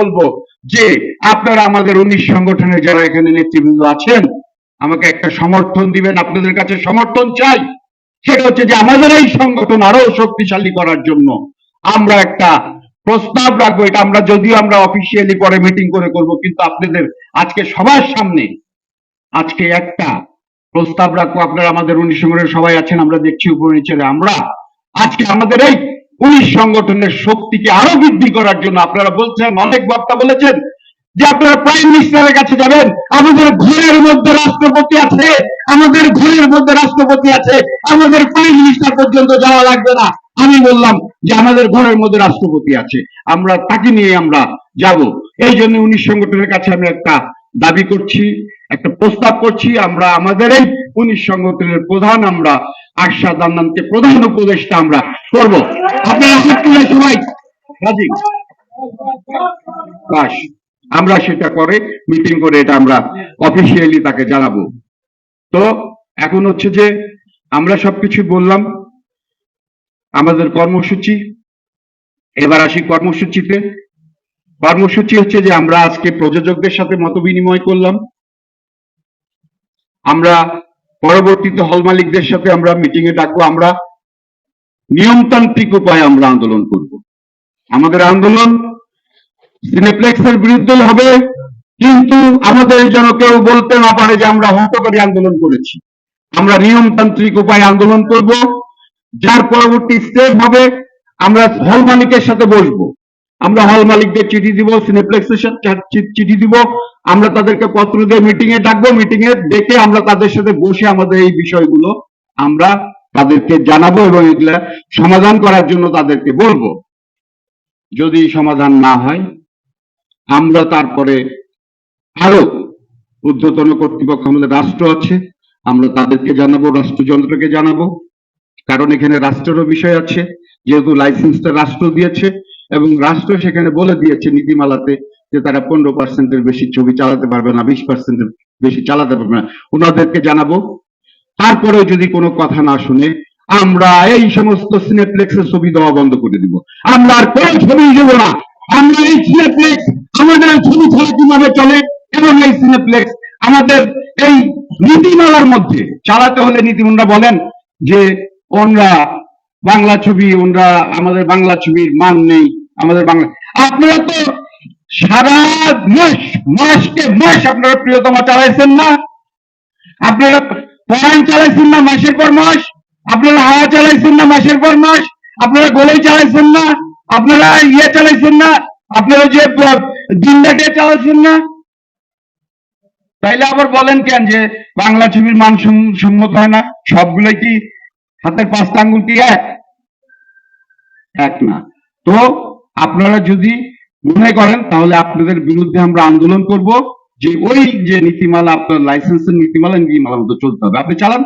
বলব যে আপনারা আমাদের উনিশ সংগঠনের যারা এখানে নেতৃবৃন্দ আছেন, আমাকে একটা সমর্থন দিবেন, আপনাদের কাছে সমর্থন চাই। সেটা হচ্ছে যে আমাদের এই সংগঠন আরও শক্তিশালী করার জন্য আমরা একটা প্রস্তাব রাখব। এটা আমরা যদিও আমরা অফিসিয়ালি পরে মিটিং করে করব, কিন্তু আপনাদের আজকে সবার সামনে আজকে একটা প্রস্তাব রাখব। আপনারা আমাদের উনিশ সংগঠনের সবাই আছেন, আমরা দেখছি উপর নিচে আমরা। আজকে আমাদের এই উনিশ সংগঠনের শক্তিকে আরও বৃদ্ধি করার জন্য আপনারা বলছেন, অনেক বক্তা বলেছেন যে আপনারা প্রাইম মিনিস্টারের কাছে যাবেন। আমাদের ঘরের মধ্যে রাষ্ট্রপতি আছে, আমাদের ঘরের মধ্যে রাষ্ট্রপতি আছে, আমাদের প্রাইম মিনিস্টার পর্যন্ত যাওয়া লাগবে না। আমি বললাম যে আমাদের ঘরের মধ্যে রাষ্ট্রপতি আছে, আমরা তাকে নিয়ে আমরা যাব। এই জন্য উনিশ সংগঠনের কাছে আমি একটা দাবি করছি, একটা প্রস্তাব করছি, আমরা আমাদের এই উনিশ সংগঠনের প্রধান আমরা আশা দান্নানকে প্রধান উপদেষ্টা আমরা করব। আপনারা সবাই, রাজি? আমরা সেটা করে, মিটিং করে এটা আমরা অফিসিয়ালি তাকে জানাব। তো, এখন হচ্ছে যে, আমরা সবকিছু বললাম, আমাদের কর্মসূচি, এবার আসি কর্মসূচিতে। কর্মসূচি হচ্ছে যে আমরা আজকে প্রযোজকদের সাথে মত বিনিময় করলাম। আমরা পরবর্তীতে হল মালিকদের সাথে আমরা মিটিং এ ডাকবো। আমরা নিয়মতান্ত্রিক উপায়ে আমরা আন্দোলন করব। আমাদের আন্দোলন সিনেপ্লেক্সের বিরুদ্ধে হবে, কিন্তু আমাদের যেন কেউ বলতে না পারে যে আমরা হটকারী আন্দোলন করেছি। আমরা নিয়মতান্ত্রিক উপায়ে আন্দোলন করব। যার পরবর্তী স্টেপ হবে, আমরা হল মালিকের সাথে বসবো। আমরা হল মালিকদের চিঠি দিব সিনেপ্লেক্সের চিঠি দিব। আমরা তাদেরকে পত্র দিয়ে মিটিং এ ডাকবো মিটিং এ ডেকে আমরা তাদের সাথে বসে আমাদের এই বিষয়গুলো আমরা তাদেরকে জানাব এবং এগুলা সমাধান করার জন্য তাদেরকে বলব। যদি সমাধান না হয়, আমরা তারপরে আরও ঊর্ধ্বতন কর্তৃপক্ষ আমাদের রাষ্ট্র আছে, আমরা তাদেরকে জানাব, রাষ্ট্রযন্ত্রকে জানাব। কারণ এখানে রাষ্ট্রেরও বিষয় আছে, যেহেতু লাইসেন্সটা রাষ্ট্র দিয়েছে এবং রাষ্ট্র সেখানে বলে দিয়েছে নীতিমালাতে যে তারা পনেরো পার্সেন্টের বেশি ছবি চালাতে পারবে না, বিশ পার্সেন্টের বেশি চালাতে পারবে না। ওনাদেরকে জানাব। তারপরেও যদি কোনো কথা না শুনে, আমরা এই সমস্ত সিনেপ্লেক্সের ছবি দেওয়া বন্ধ করে দিব। আমরা আর কোন ছবি দেবো না। আমরা এই সিনেপ্লেক্স, আমাদের ছবি ছাড়া কীভাবে চলে? এবং এই সিনেপ্লেক্স আমাদের এই নীতিমালার মধ্যে চালাতে হলে নীতিমন্ত্রা বলেন যে ওনরা বাংলা ছবি, ওনরা আমাদের বাংলা ছবির মান নেই। আমাদের বাংলা আপনারা তো সারা মাস, মাসকে মাস আপনারা প্রিয়তমা চালাইছেন না। আপনারা পরাণ চালাইছেন না মাসের পর মাস। আপনারা হাওয়া চালাইছেন না মাসের পর মাস। আপনারা গোলাই চালাইছেন না। আপনারা ইয়ে চালাইছেন না। আপনারা যে দিনটাকে চালাইছেন না। তাইলে আবার বলেন কেন যে বাংলা ছবির মান সম্মত হয় না? সবগুলো কি হাতের পাঁচটা আঙ্গুল কি এক? এক না। তো আপনারা যদি মনে করেন, তাহলে আপনাদের বিরুদ্ধে আমরা আন্দোলন করব, যে ওই যে নীতিমালা, আপনার লাইসেন্সের নীতিমালা নীতিমালা মতো চলতে হবে। আপনি চালান,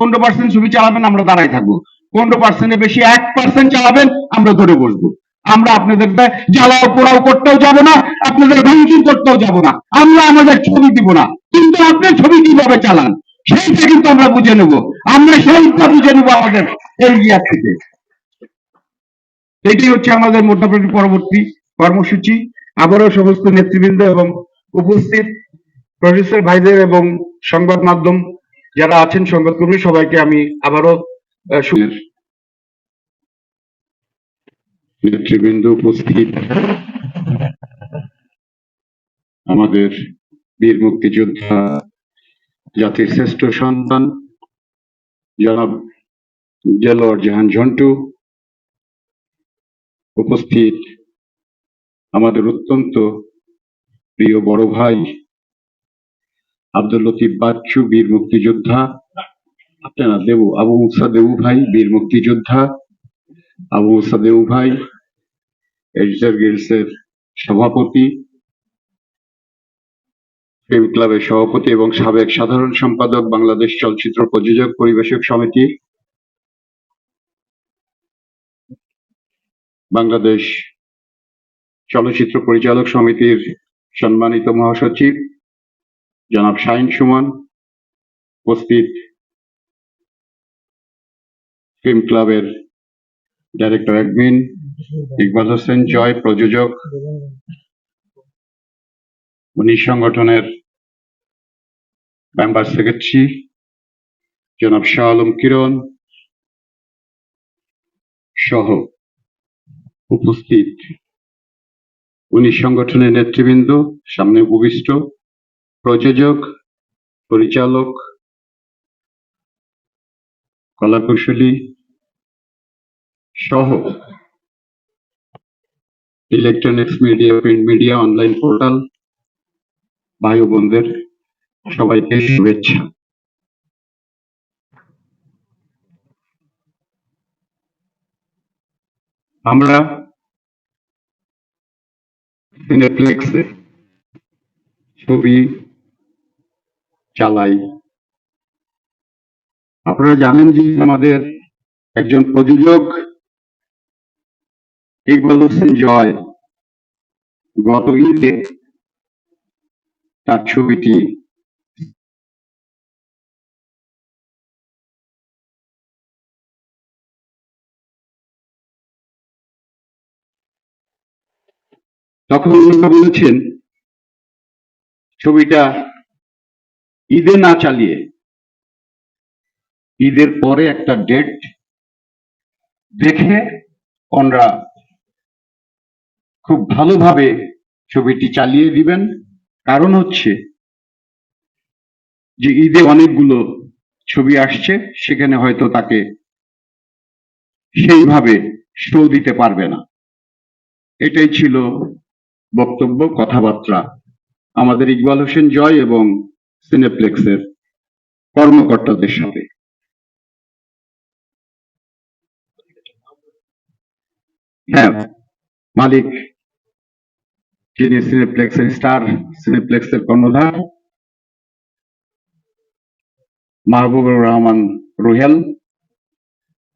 পনেরো পার্সেন্ট ছবি চালাবেন, আমরা দাঁড়াই থাকব। পনেরো পার্সেন্টের বেশি, এক পার্সেন্ট চালাবেন, আমরা ধরে বসবো। আমরা আপনাদের জ্বালাও পোড়াও করতেও যাব না, আপনাদের ভাঙচুর করতেও যাব না। আমরা আমাদের ছবি দিব না, কিন্তু আপনার ছবি কীভাবে চালান? সেইটা কিন্তু আমরা বুঝে নেব। আমরা সেইটা বুঝে নেব আমাদের এই ইয়া থেকে। এটি হচ্ছে আমাদের মোটামুটি পরবর্তী কর্মসূচি। আবারও সমস্ত নেতৃবৃন্দ এবং উপস্থিত প্রফেসর ভাইদের এবং সংবাদ মাধ্যম যারা আছেন, সংবাদকর্মী, সবাইকে আমি আবারও নেতৃবৃন্দ উপস্থিত। আমাদের বীর মুক্তিযোদ্ধা জাতির শ্রেষ্ঠ সন্তান, জনাব জেলর জাহান ঝন্টু। উপস্থিত আমাদের অত্যন্ত প্রিয় বড় ভাই আব্দুল লতিফ বাচ্চু, বীর মুক্তিযোদ্ধা, আপনারা দেবু, আবু মুসা দেবু ভাই, বীর মুক্তিযোদ্ধা, আবু মুসা দেবু ভাই, এডিটর গিল্ডসের সভাপতি ফিল্ম ক্লাবের সভাপতি এবং সাবেক সাধারণ সম্পাদক, বাংলাদেশ চলচ্চিত্র প্রযোজক, পরিবেশক সমিতি বাংলাদেশ চলচ্চিত্র পরিচালক সমিতির সম্মানিত মহাসচিব জনাব শাহিন সুমন, উপস্থিত ফিল্ম ক্লাবের ডাইরেক্টর অ্যাডমিন ইকবাল হোসেন জয়, প্রযোজক উনি সংগঠনের মেম্বার সেক্রেটারি জনাব শাহ আলম কিরণ সহ উপস্থিত। উনি সংগঠনের নেতৃবৃন্দ, সামনে উপবিষ্ট প্রযোজক, পরিচালক, কলাকুশলী সহ electronics media print media online portal ভাই বোনদের সবাইকে শুভেচ্ছা। আমরা সিনেপ্লেক্সে ছবি চালাই। আপনারা জানেন যে আমাদের একজন প্রযোজক ইকবাল হোসেন জয় গত ঈদে তার ছবিটি তখন উনি বলেছেন, ছবিটা ঈদে না চালিয়ে, ঈদের পরে একটা ডেট দেখে ওনারা খুব ভালোভাবে ছবিটি চালিয়ে দিবেন। কারণ হচ্ছে যে ঈদে অনেকগুলো ছবি আসছে, সেখানে হয়তো তাকে সেইভাবে শো দিতে পারবে না। এটাই ছিল বক্তব্য, কথাবার্তা। আমাদের ইকবাল হোসেন জয় এবং সিনেপ্লেক্সের কর্মকর্তাদের সাথে। হ্যাঁ মালিক, যিনি সিনেপ্লেক্সের স্টার, সিনেপ্লেক্সের কর্ণধার, মাহবুবুর রহমান রুহেল,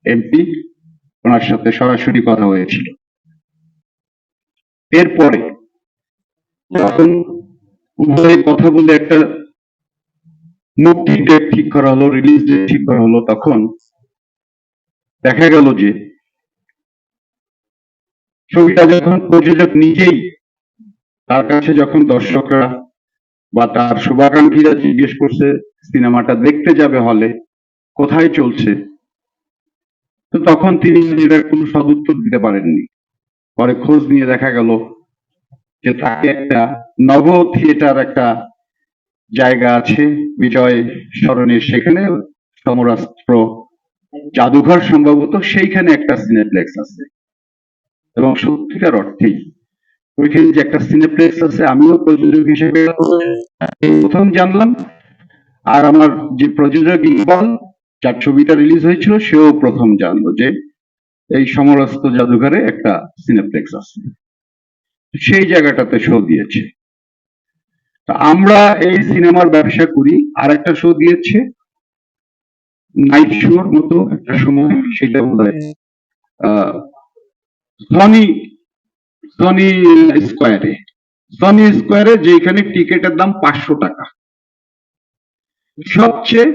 এমপি, ওনার সাথে সরাসরি কথা হয়েছিল। এরপরে যখন উভয়ে কথা বলে একটা মুক্তির ডেট ঠিক করা হলো রিলিজ ডেট ঠিক করা হলো, তখন দেখা গেল যে ছবিটা যখন প্রযোজক নিজেই তার কাছে যখন দর্শকরা বা তার শুভাকাঙ্ক্ষীরা জিজ্ঞেস করছে, সিনেমাটা দেখতে যাবে হলে? কোথায় চলছে? তো তখন তিনি এটার কোনো সদুত্তর দিতে পারেননি। পরে খোঁজ নিয়ে দেখা গেল যে তাকে একটা নব থিয়েটার একটা জায়গা আছে, বিজয় সরণির সেখানে সমরাস্ত্র জাদুঘর সম্ভবত সেইখানে একটা সিনেপ্লেক্স আছে। এবং সত্যিকার অর্থেই ওইখানে যে একটা সিনেপ্লেক্স আছে, আমিও প্রযোজক হিসেবে প্রথম জানলাম। আর আমার যে প্রযোজক ইকবাল, যার ছবিটা রিলিজ হয়েছিল, সেও প্রথম জানলো যে এই সমরস্ত জাদুঘরে একটা সিনেপ্লেক্স আছে। সেই জায়গাটাতে শো দিয়েছে। তা আমরা এই সিনেমার ব্যবসা করি আর একটা শো দিয়েছে। নাইট শোর মতো একটা সময়, সেটা বোধ হয় সনি সনি স্কোয়ারে সনি স্কোয়ারে যেখানে টিকিটের দাম পাঁচশো টাকা। সবচেয়ে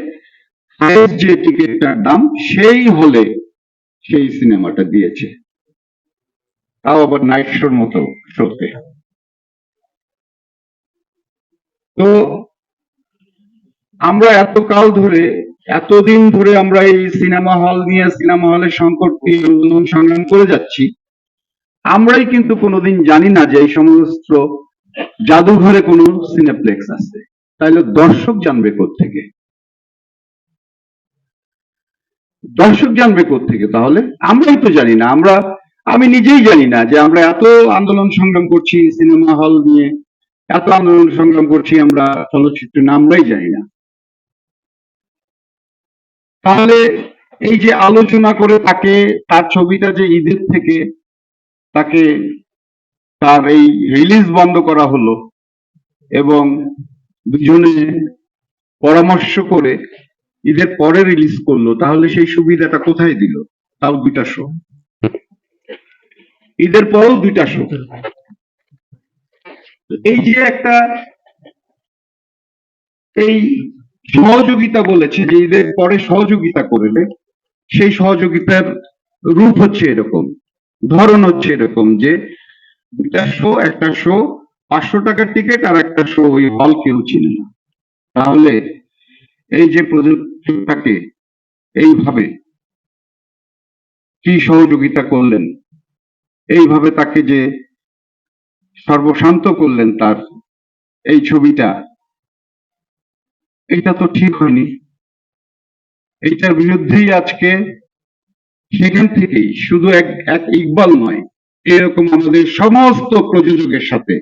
হাইয়েস্ট যে টিকিটটার দাম, সেই হলে সেই সিনেমাটা দিয়েছে। তাও আবার নাইট মতো শোতে তো আমরা এত কাল ধরে, এতদিন ধরে আমরা এই সিনেমা হল নিয়ে সিনেমা হলের সংকট নিয়ে আন্দোলন সংগ্রাম করে যাচ্ছি, আমরাই কিন্তু কোনোদিন জানি না যে এই সমস্ত জাদুঘরে কোনো সিনেপ্লেক্স আছে। তাইলে দর্শক জানবে থেকে দর্শক জানবে থেকে তাহলে আমরাই তো জানি না। আমরা আমি নিজেই জানি না যে আমরা এত আন্দোলন সংগ্রাম করছি সিনেমা হল নিয়ে এত আন্দোলন সংগ্রাম করছি আমরা চলচ্চিত্র নিয়ে, আমরাই জানি না। তাহলে এই যে আলোচনা করে তাকে তার ছবিটা যে ঈদের থেকে তাকে তার এই রিলিজ বন্ধ করা হলো এবং দুজনে পরামর্শ করে ঈদের পরে রিলিজ করল তাহলে সেই সুবিধাটা কোথায় দিল? তাও দুইটা শো। ঈদের পরেও দুইটা শো। এই যে একটা এই সহযোগিতা বলেছে যে ঈদের পরে সহযোগিতা করবে সেই সহযোগিতার রূপ হচ্ছে এরকম ধরন হচ্ছে এরকম যে দুটা শো একটা শো পাঁচশো টাকার টিকিট আর একটা শো ওই হল কেউ চিনে না। তাহলে এই যে প্রযুক্তিটাকে এইভাবে কি সহযোগিতা করলেন? এইভাবে তাকে যে সর্বশান্ত করলেন তার এই ছবিটা এটা তো ঠিক হয়নি। এইটার বিরুদ্ধেই আজকে সেখান থেকেই শুধু এক এক ইকবাল নয়, এরকম আমাদের সমস্ত প্রযোজকের সাথে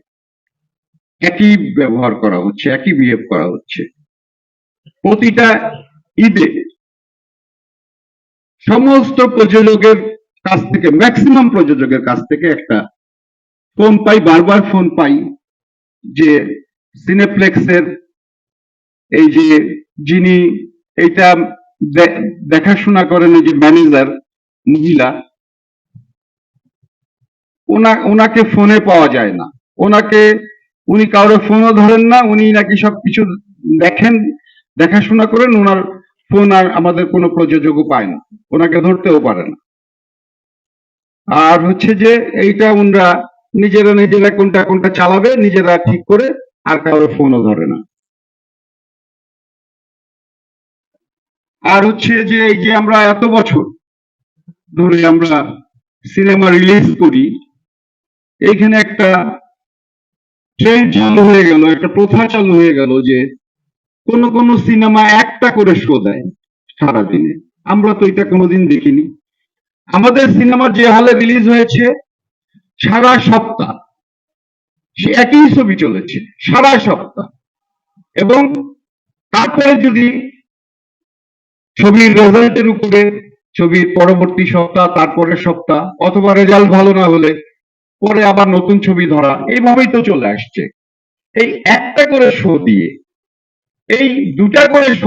একই ব্যবহার করা হচ্ছে, একই বিহেভ করা হচ্ছে। প্রতিটা ঈদে সমস্ত প্রযোজকের কাছ থেকে ম্যাক্সিমাম প্রযোজকের কাছ থেকে একটা ফোন পাই, বারবার ফোন পাই যে সিনেপ্লেক্সের এই যে যিনি এইটা দেখাশোনা করেন এই যে ম্যানেজার মহিলা, ওনা, ওনাকে ফোনে পাওয়া যায় না। ওনাকে, উনি কারোর ফোনও ধরেন না, উনি নাকি সবকিছু দেখেন, দেখাশোনা করেন, ওনার ফোন আর আমাদের কোনো প্রযোজকও পায় না। ওনাকে ধরতেও পারে না। আর হচ্ছে যে এইটা ওনরা নিজেরা নিজেরা কোনটা কোনটা চালাবে, নিজেরা ঠিক করে আর কারোর ফোনও ধরে না। আর হচ্ছে যে এই যে আমরা এত বছর ধরে আমরা সিনেমা রিলিজ করি, এইখানে একটা ট্রেন্ড চালু হয়ে গেল, একটা প্রথা চালু হয়ে গেল যে কোন কোন সিনেমা একটা করে শো দেয় সারাদিনে। আমরা তো এটা কোনোদিন দেখিনি। আমাদের সিনেমা যে হলে রিলিজ হয়েছে, সারা সপ্তাহ, সে একই ছবি চলেছে, সারা সপ্তাহ। এবং তারপরে যদি ছবির রেজাল্টের উপরে, ছবির পরবর্তী সপ্তাহ, তারপরের সপ্তাহ, অথবা রেজাল্ট ভালো না হলে, পরে আবার নতুন ছবি ধরা, এইভাবেই তো চলে আসছে। এই একটা করে শো দিয়ে, এই দুটা করে শো